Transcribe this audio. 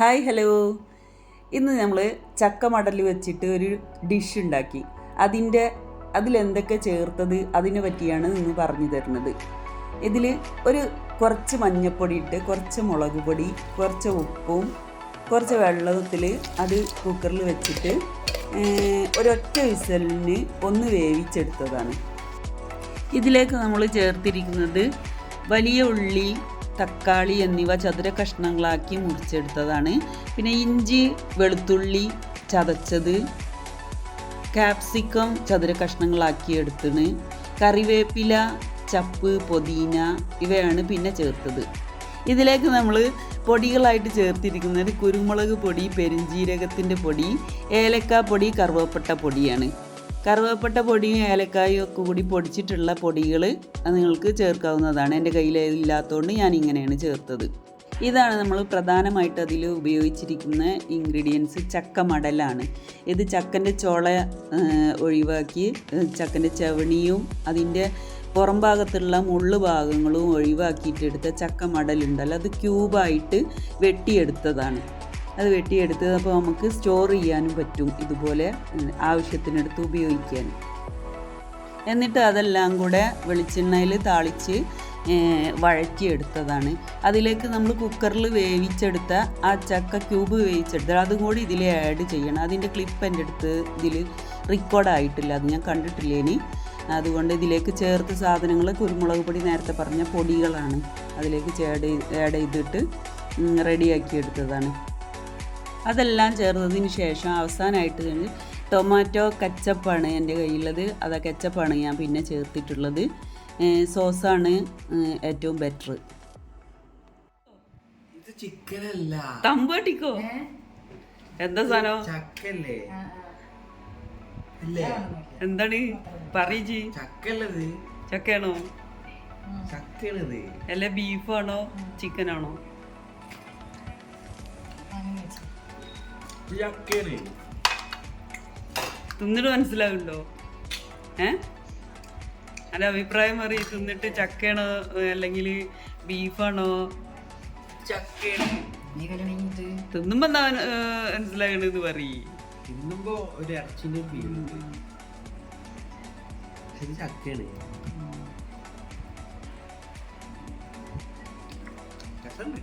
Hi hello. ഇന്ന് നമ്മൾ ചക്ക മടൽ വെച്ചിട്ട് ഒരു ഡിഷ് ഉണ്ടാക്കി. അതിന്റെ അതിലെന്തൊക്കെ ചേർത്തത് അതിനെ പറ്റിയാണ് ഇന്ന് പറഞ്ഞു തരുന്നത്. ഇതിൽ ഒരു കുറച്ച് മഞ്ഞപ്പൊടി ഇട്ട് കുറച്ച് മുളക് പൊടി കുറച്ച് ഉപ്പും കുറച്ച് വെള്ളത്തിൽ അത് കുക്കറിൽ വെച്ചിട്ട് ഒരൊറ്റ വിസലിന് ഒന്ന് വേവിച്ചെടുത്തതാണ്. ഇതിലേക്ക് നമ്മൾ ചേർത്തിരിക്കുന്നത് വലിയ ഉള്ളി തക്കാളി എന്നിവ ചതുര കഷ്ണങ്ങളാക്കി മുറിച്ചെടുത്തതാണ്. പിന്നെ ഇഞ്ചി വെളുത്തുള്ളി ചതച്ചത്. കാപ്സിക്കം ചതുര കഷ്ണങ്ങളാക്കി എടുത്തിന് കറിവേപ്പില ചപ്പ് പൊതീന ഇവയാണ് പിന്നെ ചേർത്തത്. ഇതിലേക്ക് നമ്മൾ പൊടികളായിട്ട് ചേർത്തിരിക്കുന്നത് കുരുമുളക് പൊടി പെരിഞ്ജീരകത്തിന്റെ പൊടി ഏലക്ക പൊടി കറുവപ്പട്ട പൊടിയാണ്. കറുവപ്പട്ട പൊടിയും ഏലക്കായും ഒക്കെ കൂടി പൊടിച്ചിട്ടുള്ള പൊടികൾ നിങ്ങൾക്ക് ചേർക്കാവുന്നതാണ്. എന്റെ കയ്യിൽ ഇല്ലാത്തതുകൊണ്ട് ഞാൻ ഇങ്ങനെയാണ് ചേർത്തത്. ഇതാണ് നമ്മൾ പ്രധാനമായിട്ട് അതിൽ ഉപയോഗിച്ചിരിക്കുന്ന ഇൻഗ്രീഡിയൻസ് ചക്ക മടലാണ്. ഇത് ചക്കന്റെ ചോള ഒഴിവാക്കി ചക്കന്റെ ചവണിയും അതിന്റെ പുറം ഭാഗത്തുള്ള മുള്ളു ഭാഗങ്ങളും ഒഴിവാക്കിയിട്ടെടുത്ത ചക്ക മടലുണ്ടല്ലോ. അത് ക്യൂബായിട്ട് വെട്ടിയെടുത്തതാണ്. അത് വെട്ടിയെടുത്ത് അപ്പോൾ നമുക്ക് സ്റ്റോർ ചെയ്യാനും പറ്റും ഇതുപോലെ ആവശ്യത്തിനടുത്ത് ഉപയോഗിക്കാനും. എന്നിട്ട് അതെല്ലാം കൂടെ വെളിച്ചെണ്ണയിൽ താളിച്ച് വഴറ്റിയെടുത്തതാണ്. അതിലേക്ക് നമ്മൾ കുക്കറിൽ വേവിച്ചെടുത്ത ആ ചക്ക ക്യൂബ് വേവിച്ചെടുത്ത അതും കൂടി ഇതിൽ ആഡ് ചെയ്യണം. അതിന്റെ ക്ലിപ്പ് എന്റെ അടുത്ത് ഇതിൽ റെക്കോർഡായിട്ടില്ല അത് ഞാൻ കണ്ടിട്ടില്ല ഇനി. അതുകൊണ്ട് ഇതിലേക്ക് ചേർത്ത് സാധനങ്ങൾ കുരുമുളക് പൊടി നേരത്തെ പറഞ്ഞ പൊടികളാണ് അതിലേക്ക് ചേഡ് ആഡ് ചെയ്തിട്ട് റെഡിയാക്കി എടുത്തതാണ്. അതെല്ലാം ചേർന്നതിന് ശേഷം അവസാനമായിട്ട് ഞാൻ ടൊമാറ്റോ കച്ചപ്പാണ് എന്റെ കയ്യിലുള്ളത്. അത് ആ കച്ചപ്പാണ് ഞാൻ പിന്നെ ചേർത്തിട്ടുള്ളത്. സോസാണ് ഏറ്റവും ബെറ്റർ ഇത് ചിക്കൻ അല്ല തമ്പട്ടിക്കോ എന്താ സാധനം? ചക്കല്ലേ അല്ലേ എന്താണ്? പറയിച്ചി ചക്കല്ലത് ചക്കയാണോ? ചക്കയാണിത്. അല്ല ബീഫാണോ ചിക്കനാണോ തിന്നിട്ട് മനസ്സിലാവുണ്ടോ? ഏ? അല്ല അഭിപ്രായം പറയും. തിന്നിട്ട് ചക്കയാണോ അല്ലെങ്കിൽ ബീഫാണോ? ചക്കയാണ്. തിന്നുമ്പോ എന്താ മനസ്സിലാകണെന്ന് പറയ്. തിന്നുമ്പോ ഒരു ഇറച്ചിന്റെ ഫീലുണ്ട് ഇത് ചക്കയാണ്. രസമുണ്ട്